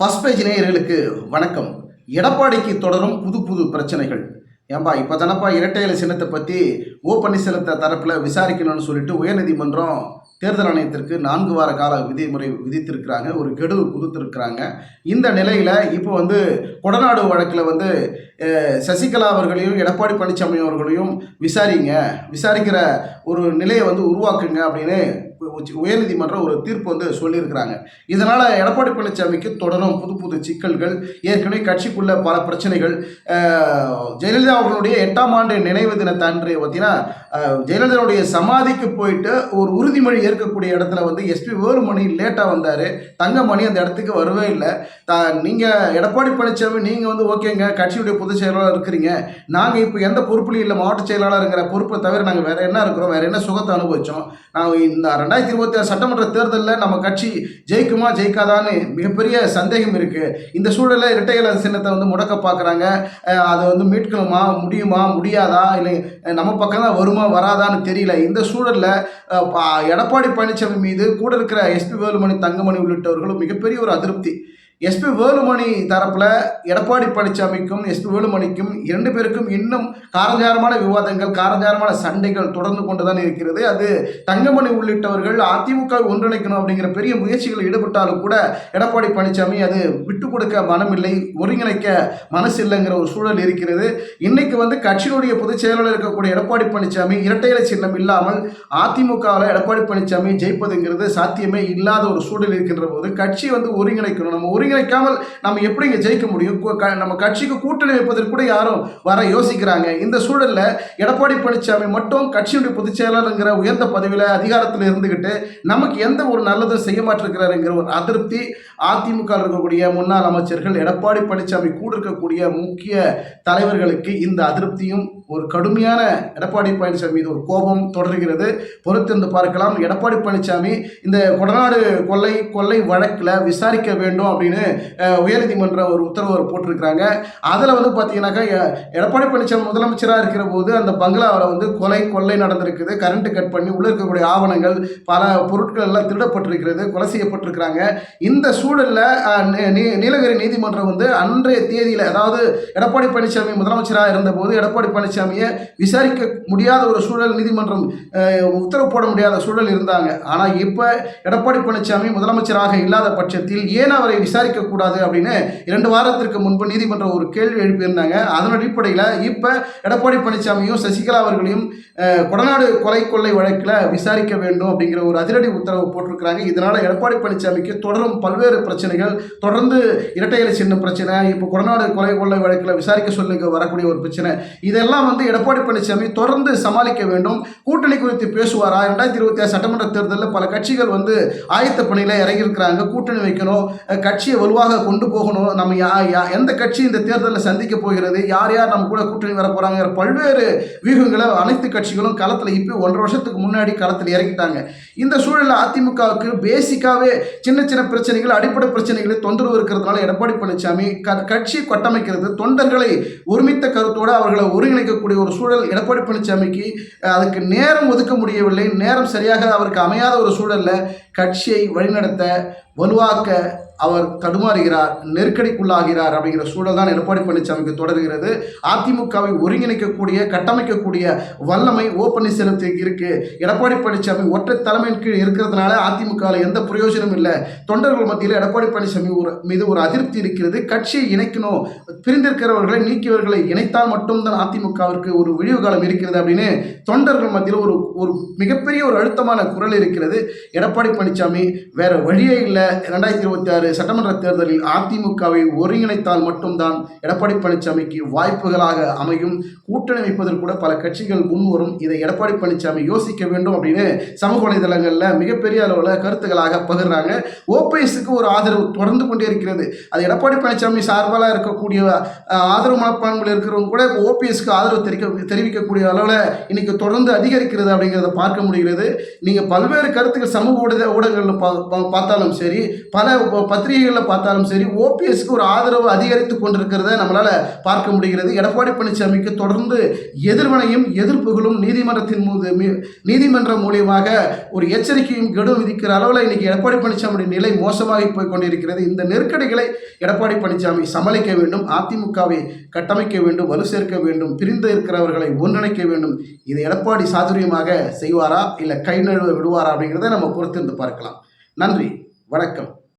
First page நேயர்களுக்கு வணக்கம். எடப்பாடிக்கு தொடரும் புது புது பிரச்சனைகள். ஏன்பா இப்போ தானப்பா இரட்டையில சின்னத்தை பற்றி ஓ பன்னீர்செல்வத்தை தரப்பில் விசாரிக்கணும்னு சொல்லிட்டு உயர்நீதிமன்றம் தேர்தல் ஆணையத்திற்கு நான்கு வார கால விதிமுறை விதித்திருக்கிறாங்க ஒரு கெடு கொடுத்துருக்குறாங்க. இந்த நிலையில் இப்போ வந்து கொடநாடு வழக்கில் வந்து சசிகலா அவர்களையும் எடப்பாடி பழனிசாமி அவர்களையும் விசாரிங்க. விசாரிக்கிற ஒரு நிலையை வந்து உருவாக்குங்க அப்படின்னு உயர்நீதிமன்றம் ஒரு தீர்ப்பு வந்து சொல்லியிருக்கிறாங்க. இதனால் எடப்பாடி பழனிசாமிக்கு தொடரும் புது புது சிக்கல்கள் ஏற்கனவே கட்சிக்குள்ள பல பிரச்சனைகள். ஜெயலலிதா அவர்களுடைய எட்டாம் ஆண்டு நினைவு தினத்தன்று பார்த்தீங்கன்னா ஜெயலலிதாவுடைய சமாதிக்கு போயிட்டு ஒரு உறுதிமொழி ஏற்கக்கூடிய இடத்துல வந்து எஸ்பி வேலுமணி லேட்டாக வந்தார். தங்கமணி அந்த இடத்துக்கு வரவே இல்லை. த நீங்கள் எடப்பாடி பழனிசாமி நீங்கள் வந்து ஓகேங்க கட்சியுடைய பொதுச் செயலாளர் இருக்கிறீங்க. நாங்கள் இப்போ எந்த பொறுப்புலையும் இல்லை மாவட்ட செயலாளருங்கிற பொறுப்பை தவிர நாங்கள் வேறு என்ன இருக்கிறோம் வேறு என்ன சுகத்தை அனுபவித்தோம் நாங்கள் இந்த ரெண்டாயிரத்தி இருபத்தி ஆறு சட்டமன்ற தேர்தலில் நம்ம கட்சி ஜெயிக்குமா ஜெயிக்காதான்னு மிகப்பெரிய சந்தேகம் இருக்குது இந்த சூழலில் இரட்டையில சின்னத்தை வந்து முடக்க பார்க்குறாங்க. அதை வந்து மீட்கணுமா முடியுமா முடியாதா இல்லை நம்ம பக்கம் தான் வருமா வராதான்னு தெரியல. இந்த சூழலில் எடப்பாடி பழனிசாமி மீது கூட இருக்கிற எஸ்பி வேலுமணி தங்கமணி உள்ளிட்டவர்களும் மிகப்பெரிய ஒரு அதிருப்தி. எஸ்பி வேலுமணி தரப்பில் எடப்பாடி பழனிசாமிக்கும் எஸ்பி வேலுமணிக்கும் இரண்டு பேருக்கும் இன்னும் காரஞ்சாரமான விவாதங்கள் காரஞ்சாரமான சண்டைகள் தொடர்ந்து கொண்டு தான் இருக்கிறது. அது தங்கமணி உள்ளிட்டவர்கள் அதிமுக ஒன்றிணைக்கணும் அப்படிங்கிற பெரிய முயற்சிகள் ஈடுபட்டாலும் கூட எடப்பாடி பழனிசாமி அது விட்டு கொடுக்க மனமில்லை ஒருங்கிணைக்க மனசு இல்லைங்கிற ஒரு சூழல் இருக்கிறது. இன்னைக்கு வந்து கட்சியினுடைய பொதுச் செயலாளர் இருக்கக்கூடிய எடப்பாடி பழனிசாமி இரட்டையில சின்னம் இல்லாமல் அதிமுகவில் எடப்பாடி பழனிசாமி ஜெயிப்பதுங்கிறது சாத்தியமே இல்லாத ஒரு சூழல் இருக்கின்ற போது கட்சி வந்து ஒருங்கிணைக்கணும். நம்ம ஒருங்கிணைக்காமல் நம்ம எப்படி இங்கே ஜெயிக்க முடியும்? நம்ம கட்சிக்கு கூட்டணி வைப்பதற்கு கூட யாரும் வர யோசிக்கிறாங்க. இந்த சூழலில் எடப்பாடி பழனிசாமி மட்டும் கட்சியுடைய பொதுச் செயலாளருங்கிற உயர்ந்த பதவியில் அதிகாரத்தில் இருந்துக்கிட்டு நமக்கு எந்த ஒரு நல்லதும் செய்ய மாட்டிருக்கிறாருங்கிற ஒரு அதிருப்தி அதிமுக இருக்கக்கூடிய முன்னாள் அமைச்சர்கள் எடப்பாடி பழனிசாமி கூட இருக்கக்கூடிய முக்கிய தலைவர்களுக்கு இந்த அதிருப்தியும் ஒரு கடுமையான எடப்பாடி பழனிசாமி மீது ஒரு கோபம் தொடர்கிறது. பொறுத்திருந்து பார்க்கலாம். எடப்பாடி பழனிசாமி இந்த கொடநாடு கொள்ளை கொள்ளை வழக்கில் விசாரிக்க வேண்டும் அப்படின்னு அப்படின்னு உயர்நீதிமன்றம் ஒரு உத்தரவு போட்டிருக்கிறாங்க. அதில் வந்து பார்த்தீங்கன்னாக்கா எடப்பாடி பழனிசாமி முதலமைச்சராக இருக்கிற போது அந்த பங்களாவில் வந்து கொலை கொள்ளை நடந்திருக்குது. கரண்ட் கட் பண்ணி உள்ளே இருக்கக்கூடிய ஆவணங்கள் பல பொருட்கள் எல்லாம் திருடப்பட்டிருக்கிறது கொலை செய்யப்பட்டிருக்கிறாங்க. இந்த சூழலில் நீலகிரி நீதிமன்றம் வந்து அன்றைய தேதியில் அதாவது எடப்பாடி பழனிசாமி முதலமைச்சராக இருந்தபோது எடப்பாடி பழனிசாமியை விசாரிக்க முடியாத ஒரு சூழல் நீதிமன்றம் உத்தரவு போட முடியாத சூழல் இருந்தாங்க. ஆனால் இப்போ எடப்பாடி பழனிசாமி முதலமைச்சராக இல்லாத பட்சத்தில் ஏன் அவரை விசாரிக்க கூடாது அப்படின்னு இரண்டு வாரத்திற்கு முன்பு நீதிமன்றம் ஒரு கேள்வி எழுப்பியிருந்தாங்க. அதன் அடிப்படையில் இப்போ எடப்பாடி பழனிசாமியும் சசிகலா அவர்களையும் கொடநாடு கொலை கொள்ளை வழக்கில் விசாரிக்க வேண்டும் அப்படிங்கிற ஒரு அதிரடி உத்தரவு போட்டிருக்கிறாங்க. இதனால் எடப்பாடி பழனிசாமிக்கு தொடரும் பல்வேறு பிரச்சனைகள் தொடர்ந்து இரட்டை இலை சின்ன பிரச்சனை இப்போ கொடநாடு கொலை கொள்ளை வழக்கில் விசாரிக்க சொல்லுங்க வரக்கூடிய ஒரு பிரச்சனை. இதெல்லாம் வந்து எடப்பாடி பழனிசாமி தொடர்ந்து சமாளிக்க வேண்டும். கூட்டணி குறித்து பேசுவாரா? ரெண்டாயிரத்தி இருபத்தி ஆறு சட்டமன்ற தேர்தலில் பல கட்சிகள் வந்து ஆயத்த பணியில் இறங்கியிருக்கிறாங்க. கூட்டணி வைக்கணும். கட்சியை வலுவாக கொண்டு போகணும். நம்ம யா யா- எந்த கட்சி இந்த தேர்தலில் சந்திக்க போகிறது? யார் யார் நம்ம கூட கூட்டணி வர பல்வேறு வியூகங்களை அனைத்து கட்சிகளும் களத்தில் இப்போ ஒன்றரை வருஷத்துக்கு முன்னாடி களத்தில் இறங்கிட்டாங்க. இந்த சூழலில் அதிமுகவுக்கு பேசிக்காகவே சின்ன சின்ன பிரச்சனைகள் அடிப்படை பிரச்சனைகளை தொந்தரவு இருக்கிறதுனால எடப்பாடி பழனிசாமி க கட்சி கட்டமைக்கிறது தொண்டர்களை ஒருமித்த கருத்தோடு அவர்களை ஒருங்கிணைக்கக்கூடிய ஒரு சூழல் எடப்பாடி பழனிசாமிக்கு அதுக்கு நேரம் ஒதுக்க முடியவில்லை. நேரம் சரியாக அவருக்கு அமையாத ஒரு சூழலில் கட்சியை வழிநடத்த வலுவாக்க அவர் தடுமாறுகிறார் நெருக்கடிக்குள்ளாகிறார் அப்படிங்கிற சூழல் தான் எடப்பாடி பழனிசாமிக்கு தொடர்கிறது. அதிமுகவை ஒருங்கிணைக்கக்கூடிய கட்டமைக்கக்கூடிய வல்லமை ஓ பன்னீர்செல்வத்துக்கு இருக்கு. எடப்பாடி பழனிசாமி ஒற்றை தலைமையின் கீழ் இருக்கிறதுனால அதிமுகவில் எந்த பிரயோஜனம் இல்லை. தொண்டர்கள் மத்தியில் எடப்பாடி பழனிசாமி ஒரு மீது ஒரு அதிருப்தி இருக்கிறது. கட்சியை இணைக்கணும். பிரிந்திருக்கிறவர்களை நீக்கியவர்களை இணைத்தால் மட்டும்தான் அதிமுகவிற்கு ஒரு விழிவு காலம் இருக்கிறது அப்படின்னு தொண்டர்கள் மத்தியில் ஒரு ஒரு மிகப்பெரிய ஒரு அழுத்தமான குரல் இருக்கிறது. எடப்பாடி பழனிசாமி வேற வழியே இல்லை. ரெண்டாயிரத்தி இருபத்தி ஆறு சட்டமன்ற தேர்தலில் அதிமுகவை ஒருங்கிணைத்தால் மட்டும்தான் எடப்பாடி பழனிசாமிக்கு வாய்ப்புகளாக அமையும். கூட்டணி வைப்பதற்கு கூட பல கட்சிகள் முன்வரும். இதை எடப்பாடி பழனிசாமி யோசிக்க வேண்டும் அப்படின்னு சமூக வலைதளங்களில் மிகப்பெரிய அளவில் கருத்துக்களாக பகிர்றாங்க. ஓபிஎஸ்க்கு ஒரு ஆதரவு தொடர்ந்து கொண்டே இருக்கிறது. அது எடப்பாடி பழனிசாமி சார்பாக இருக்கக்கூடிய ஆதரவு மனப்பான்மையில் இருக்கிறவங்க கூட ஓபிஎஸ்க்கு ஆதரவு தெரிவிக்க தெரிவிக்கக்கூடிய அளவில் இன்னைக்கு தொடர்ந்து அதிகரிக்கிறது அப்படிங்கிறத பார்க்க முடிகிறது. நீங்கள் பல்வேறு கருத்துக்கள் சமூக ஊடக ஊடகங்களில் பா பா- பார்த்தாலும் சரி பல பத்திரிகைகளில் பார்த்தாலும் சரி ஓபிஎஸ்க்கு ஒரு ஆதரவு அதிகரித்து கொண்டிருக்கிறத நம்மளால் பார்க்க முடிகிறது. எடப்பாடி பழனிசாமிக்கு தொடர்ந்து எதிர்வினையும் எதிர்ப்புகளும் நீதிமன்றத்தின் மீது நீதிமன்றம் மூலியமாக ஒரு எச்சரிக்கையும் கெடு விதிக்கிற அளவில் இன்னைக்கு எடப்பாடி பழனிசாமியுடைய நிலை மோசமாகி போய் கொண்டிருக்கிறது. இந்த நெருக்கடிகளை எடப்பாடி பழனிசாமி சமாளிக்க வேண்டும் அதிமுகவை கட்டமைக்க வேண்டும் வலு சேர்க்க வேண்டும் பிரிந்து இருக்கிறவர்களை ஒன்றிணைக்க வேண்டும். இது எடப்பாடி சாதுரியமாக செய்வாரா? இல்லை கை நழுவ விடுவாரா அப்படிங்கிறத நம்ம பொறுத்திருந்து பார்க்கலாம். நன்றி வணக்கம்.